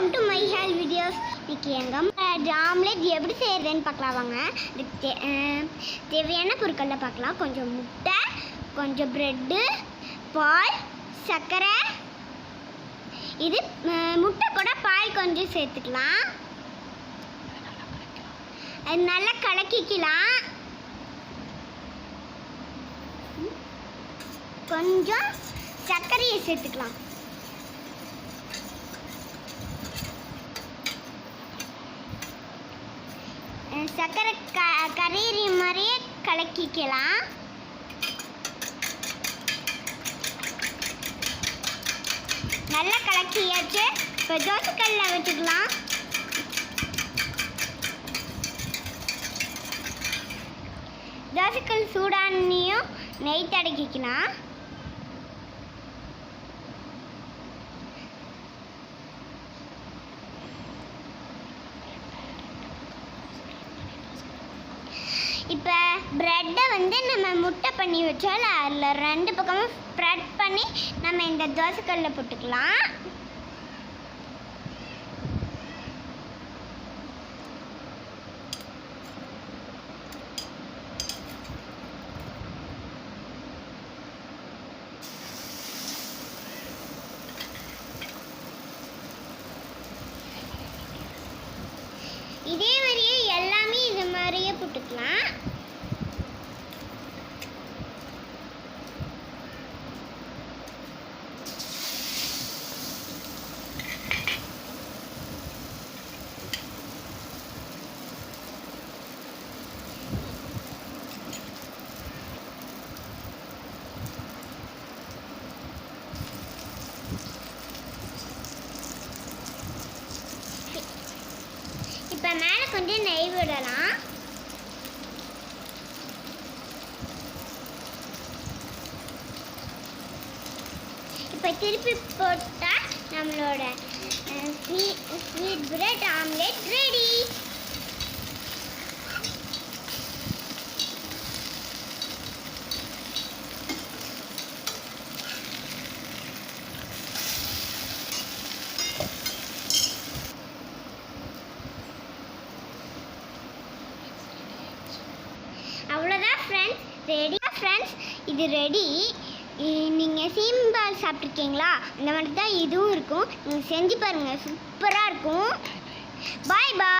Welcome to my ஹேல் videos இன்றைக்கி எங்கள் ஆம்லேட் எப்படி செய்கிறதுன்னு பார்க்கலாம் வாங்க. இதுக்கு தே- தேவையான பொருட்களில் பார்க்கலாம். கொஞ்சம் முட்டை கொஞ்சம் ப்ரெட்டு பால் சர்க்கரை. இது முட்டை கூட பால் கொஞ்சம் சேர்த்துக்கலாம். அது நல்லா கலக்கிக்கலாம். கொஞ்சம் சர்க்கரையை சேர்த்துக்கலாம். சர்க்கரை க கரையிற மாதிரியே கலக்கிக்கலாம். நல்லா கலக்கியாச்சு. இப்போ தோசைக்கல்ல வச்சுக்கலாம். தோசைக்கல் சூடானியும் நெய் தடக்கிக்கலாம் இப்போ ப்ரெட்டை வந்து நம்ம முட்டை பண்ணி வச்சால் அதில் ரெண்டு பக்கமும் ஸ்ப்ரெட் பண்ணி நம்ம இந்த தோசைக்கல்லில் போட்டுக்கலாம் இதே மாதிரியே எல்லாமே இது மாதிரியே போட்டுக்கலாம் இப்போ மேலே கொஞ்சம் நெய் விடலாம். இப்போ திருப்பி போட்டால் நம்மளோட sweet sweet bread omelette ready அவ்வளோதான் ஃப்ரெண்ட்ஸ் ரெடி ஃப்ரெண்ட்ஸ் இது ரெடி நீங்கள் சீம்பால் சாப்பிட்ருக்கீங்களா இந்த மாதிரி தான் இதுவும் இருக்கும். நீங்கள் செஞ்சு பாருங்கள் சூப்பராக இருக்கும். பாய் பாய்